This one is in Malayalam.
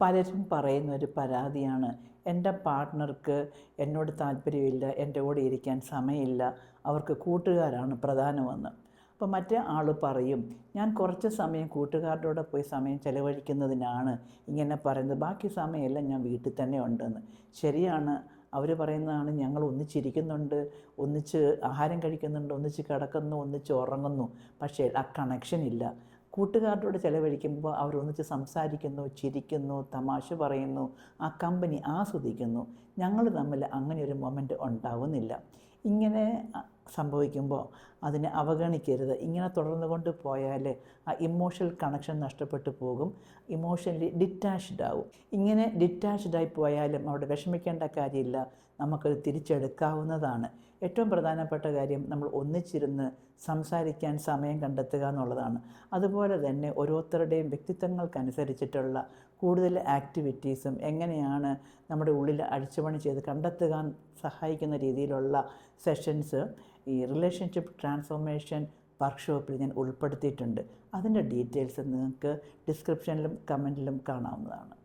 പലരും പറയുന്ന ഒരു പരാതിയാണ്. എന്റെ പാർട്ട്ണർക്ക് എന്നോട് താല്പര്യമില്ല എന്റെ കൂടെ ഇരിക്കാൻ സമയമില്ല അവർക്ക് കൂട്ടുകാരാണ് പ്രധാനമെന്ന്. അപ്പോൾ മറ്റേ ആൾ പറയും ഞാൻ കുറച്ച് സമയം കൂട്ടുകാരുടെ കൂടെ പോയി സമയം ചിലവഴിക്കുന്നതിനാണ് ഇങ്ങനെ പറയുന്നത്. ബാക്കി സമയമെല്ലാം ഞാൻ വീട്ടിൽ തന്നെ ഉണ്ടെന്ന്. ശരിയാണ്. അവർ പറയുന്നതാണ് ഞങ്ങൾ ഒന്നിച്ചിരിക്കുന്നുണ്ട് ഒന്നിച്ച് ആഹാരം കഴിക്കുന്നുണ്ട് ഒന്നിച്ച് കിടക്കുന്നു ഒന്നിച്ച് ഉറങ്ങുന്നു. പക്ഷേ ആ കണക്ഷൻ ഇല്ല. കൂട്ടുകാരോട് ചിലവഴിക്കുമ്പോൾ അവരൊന്നിച്ച് സംസാരിക്കുന്നു ചിരിക്കുന്നു തമാശ പറയുന്നു ആ കമ്പനി ആസ്വദിക്കുന്നു. ഞങ്ങൾ തമ്മിൽ അങ്ങനെ ഒരു മൊമെന്റ് ഉണ്ടാവുന്നില്ല. ഇങ്ങനെ സംഭവിക്കുമ്പോൾ അതിനെ അവഗണിക്കരുത്. ഇങ്ങനെ തുടർന്നു കൊണ്ട് പോയാൽ ആ ഇമോഷണൽ കണക്ഷൻ നഷ്ടപ്പെട്ടു പോകും. ഇമോഷണലി ഡിറ്റാച്ച്ഡ് ആവും. ഇങ്ങനെ ഡിറ്റാച്ച്ഡ് ആയി പോയാലും അവിടെ വിഷമിക്കേണ്ട കാര്യമില്ല. നമുക്കത് തിരിച്ചെടുക്കാവുന്നതാണ്. ഏറ്റവും പ്രധാനപ്പെട്ട കാര്യം നമ്മൾ ഒന്നിച്ചിരുന്ന് സംസാരിക്കാൻ സമയം കണ്ടെത്തുക എന്നുള്ളതാണ്. അതുപോലെ തന്നെ ഓരോരുത്തരുടെയും വ്യക്തിത്വങ്ങൾക്കനുസരിച്ചിട്ടുള്ള കൂടുതൽ ആക്ടിവിറ്റീസും എങ്ങനെയാണ് നമ്മുടെ ഉള്ളിൽ അഴിച്ചുപണി ചെയ്ത് കണ്ടെത്തുക സഹായിക്കുന്ന രീതിയിലുള്ള സെഷൻസ് ഈ റിലേഷൻഷിപ്പ് ട്രാൻസ്ഫോർമേഷൻ വർക്ക്ഷോപ്പിൽ ഞാൻ ഉൾപ്പെടുത്തിയിട്ടുണ്ട്. അതിന്റെ ഡീറ്റെയിൽസ് നിങ്ങൾക്ക് ഡിസ്ക്രിപ്ഷനിലും കമന്റിലും കാണാവുന്നതാണ്.